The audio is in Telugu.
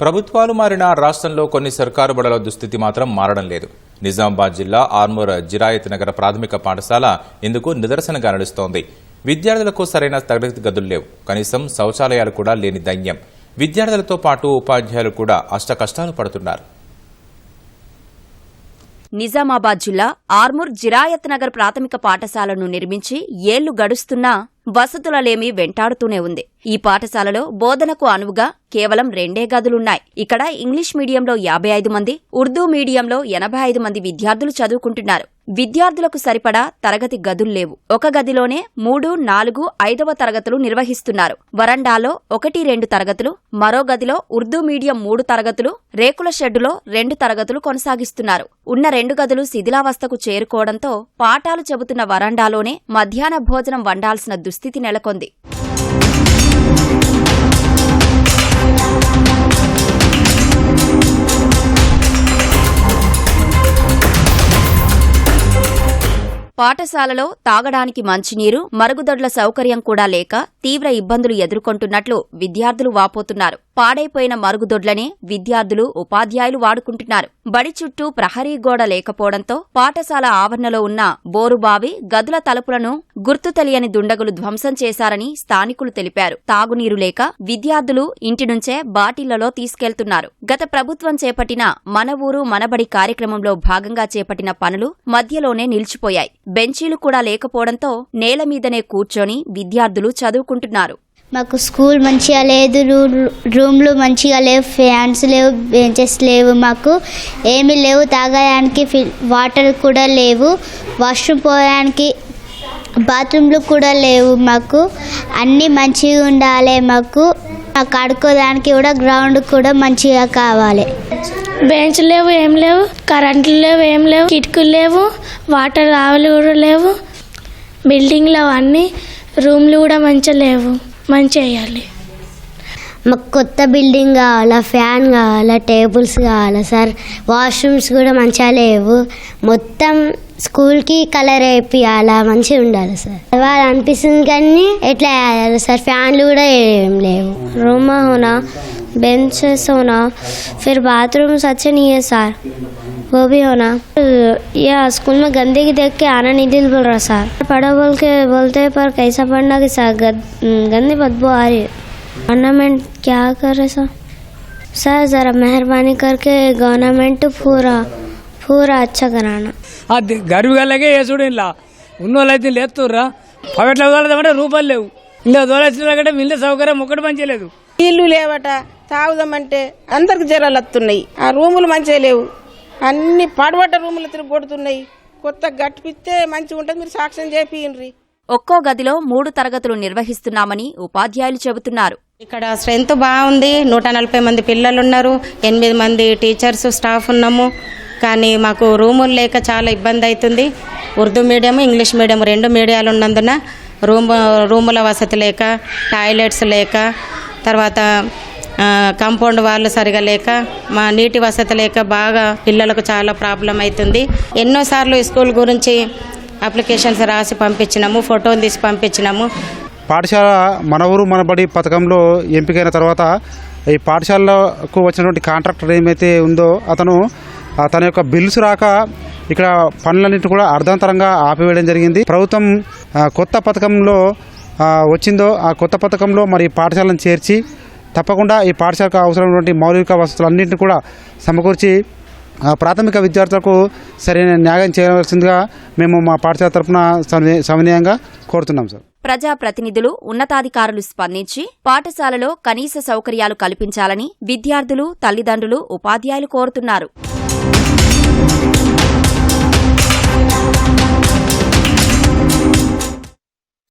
ప్రభుత్వాలు మారిన రాష్ట్రంలో కొన్ని సర్కారు బడుల దుస్థితి మాత్రం మారడం లేదు. నిజామాబాద్ జిల్లా ఆర్మూర్ జిరాయత్ నగర ప్రాథమిక పాఠశాల ఇందుకు నిదర్శనంగా నడుస్తోంది. విద్యార్థులకు సరైన తరగతి గదులు లేవు. కనీసం శౌచాలయాలు కూడా లేని దైన్యం విద్యార్థులతో పాటు ఉపాధ్యాయులు కూడా అష్ట కష్టాలు పడుతున్నారు. నిజామాబాద్ జిల్లా ఆర్మూర్ జిరాయత్ నగర్ ప్రాథమిక పాఠశాలను నిర్మించి ఏళ్ళు గడుస్తున్నా వసతులలేమీ వెంటాడుతూనే ఉంది. ఈ పాఠశాలలో బోధనకు అనువుగా కేవలం రెండే గదులున్నాయి. ఇక్కడ ఇంగ్లీష్ మీడియంలో యాభై ఐదు మంది ఉర్దూ మీడియంలో ఎనభై ఐదు మంది విద్యార్థులు చదువుకుంటున్నారు. విద్యార్థులకు సరిపడా తరగతి గదులు లేవు. ఒక గదిలోనే మూడు నాలుగు ఐదవ తరగతులు నిర్వహిస్తున్నారు. వరండాలో ఒకటి రెండు తరగతులు మరో గదిలో ఉర్దూ మీడియం మూడు తరగతులు రేకుల షెడ్డులో రెండు తరగతులు కొనసాగిస్తున్నారు. ఉన్న రెండు గదులు శిథిలావస్థకు చేరుకోవడంతో పాఠాలు చెబుతున్న వరండాలోనే మధ్యాహ్న భోజనం వండాల్సిన దుస్థితి నెలకొంది. పాఠశాలలో తాగడానికి మంచినీరు మరుగుదొడ్ల సౌకర్యం కూడా లేక తీవ్ర ఇబ్బందులు ఎదుర్కొంటున్నట్లు విద్యార్థులు వాపోతున్నారు. పాడైపోయిన మరుగుదొడ్లనే విద్యార్థులు ఉపాధ్యాయులు వాడుకుంటున్నారు. బడి చుట్టూ ప్రహరీ గోడ లేకపోవడంతో పాఠశాల ఆవరణలో ఉన్న బోరుబావి గదుల తలుపులను గుర్తు తెలియని దుండగులు ధ్వంసం చేశారని స్థానికులు తెలిపారు. తాగునీరు లేక విద్యార్థులు ఇంటి నుంచే బాటిళ్ళలో తీసుకెళ్తున్నారు. గత ప్రభుత్వం చేపట్టిన మన ఊరు మనబడి కార్యక్రమంలో భాగంగా చేపట్టిన పనులు మధ్యలోనే నిలిచిపోయాయి. బెంచీలు కూడా లేకపోవడంతో నేల మీదనే కూర్చొని విద్యార్థులు చదువుకుంటున్నారు. మాకు స్కూల్ మంచిగా లేదు రూ- రూమ్లు మంచిగా లేవు ఫ్యాన్స్ లేవు బెంచెస్ లేవు మాకు. ఏమీ లేవు తాగడానికి ఫి వాటర్ కూడా లేవు వాష్రూమ్ పోవడానికి బాత్రూమ్లు కూడా లేవు మాకు. అన్నీ మంచిగా ఉండాలి మాకు. మాకు ఆడుకోవడానికి కూడా గ్రౌండ్ కూడా మంచిగా కావాలి. బెంచ్ లేవు ఏం లేవు కరెంట్లు లేవు ఏం లేవు కిటికీలు లేవు వాటర్ ఆవులు కూడా లేవు. బిల్డింగ్లు అవన్నీ రూమ్లు కూడా మంచిగా లేవు. మంచి చేయాలి మాకు కొత్త బిల్డింగ్ కావాలా ఫ్యాన్ కావాలా టేబుల్స్ కావాలా సార్? వాష్రూమ్స్ కూడా మంచిగా లేవు. మొత్తం స్కూల్కి కలర్ వేపియాలా మంచిగా ఉండాలి సార్. వాళ్ళు అనిపిస్తుంది కానీ ఎట్లా వేయాలి సార్? ఫ్యాన్లు కూడా ఏం లేవు. రూమ్ హోనా బెంచెస్ హోనా ఫిర్ బాత్రూమ్స్ వచ్చినాయి సార్. वो भी होना या स्कूल में गंदगी देख के आना नहीं दिल बोल रहा सर पढ़ो बोल के बोलते हैं, पर कैसा पढ़ना कि सर गद- गंदी बदबू आ रही है गवर्नमेंट क्या करे सर सर ज़रा मेहरबानी करके गवर्नमेंट पूरा पूरा अच्छा कराना అది గరువు గల్లకే వేసుడు ఇలా ఉన్నోళ్ళు అయితే లేస్తుర్రా పగట్ల తోలదామంటే రూపాయలు లేవు ఇలా తోలేసినాకంటే మిల్ల సౌకర్యం ఒక్కటి మంచిగా నీళ్లు లేవట తాగుదామంటే అందరికి జ్వరాలు వస్తున్నాయి ఆ రూములు మంచిగా లేవు అన్ని పడబడ్డ రూములు తిరిగి కొడుతున్నాయి. కొత్త గట్టిపిస్తే మంచిగా ఉంటుంది మీరు సాక్ష్యం చేపియండ్రి ఒక్కో గదిలో మూడు తరగతులు నిర్వహిస్తున్నామని ఉపాధ్యాయులు చెబుతున్నారు. ఇక్కడ స్ట్రెంత్ బాగుంది. నూట నలభై మంది పిల్లలు ఉన్నారు ఎనిమిది మంది టీచర్స్ స్టాఫ్ ఉన్నాము. కానీ మాకు రూములు లేక చాలా ఇబ్బంది అవుతుంది. ఉర్దూ మీడియం ఇంగ్లీష్ మీడియం రెండు మీడియాలు ఉన్నందున రూమ్ రూముల వసతి లేక టాయిలెట్స్ లేక తర్వాత కాంపౌండ్ వాళ్ళు సరిగా లేక మా నీటి వసతి లేక బాగా పిల్లలకు చాలా ప్రాబ్లం అవుతుంది ఎన్నోసార్లు స్కూల్ గురించి అప్లికేషన్స్ రాసి పంపించినాము ఫోటోలు తీసి పంపించినాము. పాఠశాల మన ఊరు మనబడి పథకంలో ఎంపికైన తర్వాత ఈ పాఠశాలకు వచ్చినటువంటి కాంట్రాక్టర్ ఏమైతే ఉందో అతను తన యొక్క బిల్స్ రాక ఇక్కడ పనులన్నింటి కూడా అర్ధాంతరంగా ఆపివేయడం జరిగింది. ప్రభుత్వం ఆ, కొత్త పథకంలో వచ్చిందో ఆ కొత్త పథకంలో మరి పాఠశాలను చేర్చి తప్పకుండా ఈ పాఠశాలకు అవసరమైనటువంటి మౌలిక వసతులన్నింటినీ కూడా సమకూర్చి ప్రాథమిక విద్యార్థులకు సరైన న్యాయం చేయవలసిందిగా మేము మా పాఠశాల తరఫున సవినయ- కోరుతున్నాం సార్. ప్రజాప్రతినిధులు ఉన్నతాధికారులు స్పందించి పాఠశాలలో కనీస సౌకర్యాలు కల్పించాలని విద్యార్థులు తల్లిదండ్రులు ఉపాధ్యాయులు కోరుతున్నారు.